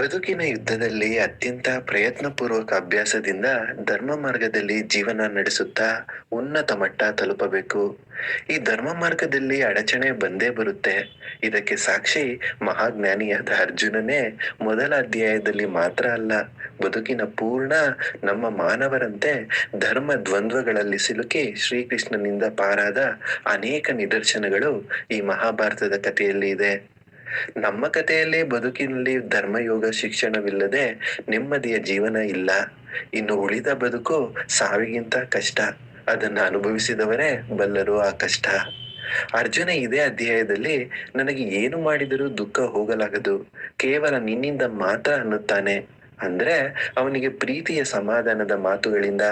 ಬದುಕಿನ ಯುದ್ಧದಲ್ಲಿ ಅತ್ಯಂತ ಪ್ರಯತ್ನಪೂರ್ವಕ ಅಭ್ಯಾಸದಿಂದ ಧರ್ಮ ಮಾರ್ಗದಲ್ಲಿ ಜೀವನ ನಡೆಸುತ್ತಾ ಉನ್ನತ ಮಟ್ಟ ತಲುಪಬೇಕು. ಈ ಧರ್ಮ ಮಾರ್ಗದಲ್ಲಿ ಅಡಚಣೆ ಬಂದೇ ಬರುತ್ತೆ. ಇದಕ್ಕೆ ಸಾಕ್ಷಿ ಮಹಾಜ್ಞಾನಿಯಾದ ಅರ್ಜುನನೇ ಮೊದಲ ಅಧ್ಯಾಯದಲ್ಲಿ ಮಾತ್ರ ಅಲ್ಲ, ಬದುಕಿನ ಪೂರ್ಣ ನಮ್ಮ ಮಾನವರಂತೆ ಧರ್ಮ ದ್ವಂದ್ವಗಳಲ್ಲಿ ಸಿಲುಕಿ ಶ್ರೀಕೃಷ್ಣನಿಂದ ಪಾರಾದ ಅನೇಕ ನಿದರ್ಶನಗಳು ಈ ಮಹಾಭಾರತದ ಕಥೆಯಲ್ಲಿ ಇದೆ. ನಮ್ಮ ಕಥೆಯಲ್ಲಿ ಬದುಕಿನಲ್ಲಿ ಧರ್ಮಯೋಗ ಶಿಕ್ಷಣವಿಲ್ಲದೆ ನೆಮ್ಮದಿಯ ಜೀವನ ಇಲ್ಲ. ಇನ್ನು ಉಳಿದ ಬದುಕು ಸಾವಿಗಿಂತ ಕಷ್ಟ. ಅದನ್ನ ಅನುಭವಿಸಿದವರೇ ಬಲ್ಲರು ಆ ಕಷ್ಟ. ಅರ್ಜುನ ಇದೇ ಅಧ್ಯಾಯದಲ್ಲಿ ನನಗೆ ಏನು ಮಾಡಿದರೂ ದುಃಖ ಹೋಗಲಾಗದು. ಕೇವಲ ನಿನ್ನಿಂದ ಮಾತ್ರ ಅನ್ನುತ್ತಾನೆ. ಅಂದ್ರೆ ಅವನಿಗೆ ಪ್ರೀತಿಯ ಸಮಾಧಾನದ ಮಾತುಗಳಿಂದ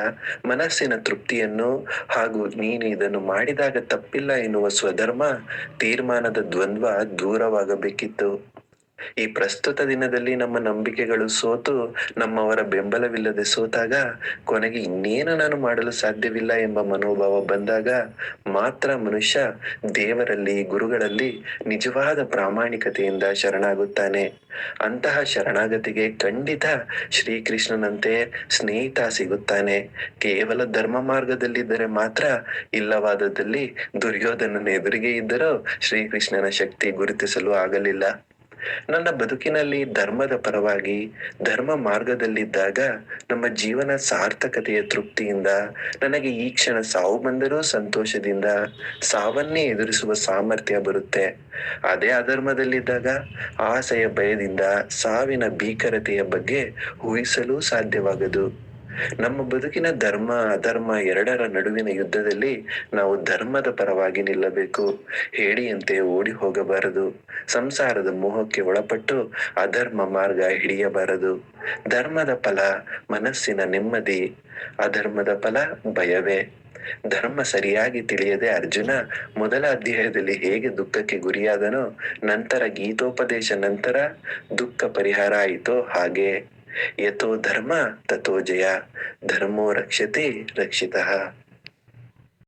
ಮನಸ್ಸಿನ ತೃಪ್ತಿಯನ್ನು ಹಾಗೂ ನೀನು ಇದನ್ನು ಮಾಡಿದಾಗ ತಪ್ಪಿಲ್ಲ ಎನ್ನುವ ಸ್ವಧರ್ಮ ತೀರ್ಮಾನದ ದ್ವಂದ್ವ ದೂರವಾಗಬೇಕಿತ್ತು. ಈ ಪ್ರಸ್ತುತ ದಿನದಲ್ಲಿ ನಮ್ಮ ನಂಬಿಕೆಗಳು ಸೋತು, ನಮ್ಮವರ ಬೆಂಬಲವಿಲ್ಲದೆ ಸೋತಾಗ ಕೊನೆಗೆ ಇನ್ನೇನು ನಾನು ಮಾಡಲು ಸಾಧ್ಯವಿಲ್ಲ ಎಂಬ ಮನೋಭಾವ ಬಂದಾಗ ಮಾತ್ರ ಮನುಷ್ಯ ದೇವರಲ್ಲಿ, ಗುರುಗಳಲ್ಲಿ ನಿಜವಾದ ಪ್ರಾಮಾಣಿಕತೆಯಿಂದ ಶರಣಾಗುತ್ತಾನೆ. ಅಂತಹ ಶರಣಾಗತಿಗೆ ಖಂಡಿತ ಶ್ರೀಕೃಷ್ಣನಂತೆ ಸ್ನೇಹಿತ ಸಿಗುತ್ತಾನೆ. ಕೇವಲ ಧರ್ಮ ಮಾರ್ಗದಲ್ಲಿದ್ದರೆ ಮಾತ್ರ ಇಲ್ಲವಾದದಲ್ಲಿ ದುರ್ಯೋಧನನ ಎದುರಿಗೆ ಇದ್ದರೂ ಶ್ರೀಕೃಷ್ಣನ ಶಕ್ತಿ ಗುರುತಿಸಲು ಆಗಲಿಲ್ಲ. ನನ್ನ ಬದುಕಿನಲ್ಲಿ ಧರ್ಮದ ಪರವಾಗಿ ಧರ್ಮ ಮಾರ್ಗದಲ್ಲಿದ್ದಾಗ ನಮ್ಮ ಜೀವನ ಸಾರ್ಥಕತೆಯ ತೃಪ್ತಿಯಿಂದ, ನನಗೆ ಈ ಕ್ಷಣ ಸಾವು ಬಂದರೂ ಸಂತೋಷದಿಂದ ಸಾವನ್ನೇ ಎದುರಿಸುವ ಸಾಮರ್ಥ್ಯ ಬರುತ್ತೆ. ಅದೇ ಅಧರ್ಮದಲ್ಲಿದ್ದಾಗ ಆಸೆಯ ಭಯದಿಂದ ಸಾವಿನ ಭೀಕರತೆಯ ಬಗ್ಗೆ ಊಹಿಸಲು ಸಾಧ್ಯವಾಗದು. ನಮ್ಮ ಬದುಕಿನ ಧರ್ಮ, ಅಧರ್ಮ ಎರಡರ ನಡುವಿನ ಯುದ್ಧದಲ್ಲಿ ನಾವು ಧರ್ಮದ ಪರವಾಗಿ ನಿಲ್ಲಬೇಕು. ಹೇಳಿಯಂತೆ ಓಡಿ ಹೋಗಬಾರದು. ಸಂಸಾರದ ಮೋಹಕ್ಕೆ ಒಳಪಟ್ಟು ಅಧರ್ಮ ಮಾರ್ಗ ಹಿಡಿಯಬಾರದು. ಧರ್ಮದ ಫಲ ಮನಸ್ಸಿನ ನೆಮ್ಮದಿ, ಅಧರ್ಮದ ಫಲ ಭಯವೇ. ಧರ್ಮ ಸರಿಯಾಗಿ ತಿಳಿಯದೆ ಅರ್ಜುನ ಮೊದಲ ಅಧ್ಯಾಯದಲ್ಲಿ ಹೇಗೆ ದುಃಖಕ್ಕೆ ಗುರಿಯಾದನೋ, ನಂತರ ಗೀತೋಪದೇಶ ನಂತರ ದುಃಖ ಪರಿಹಾರ ಆಯಿತೋ ಹಾಗೆ. यतो धर्म ततो जया धर्मो रक्षते रक्षिता।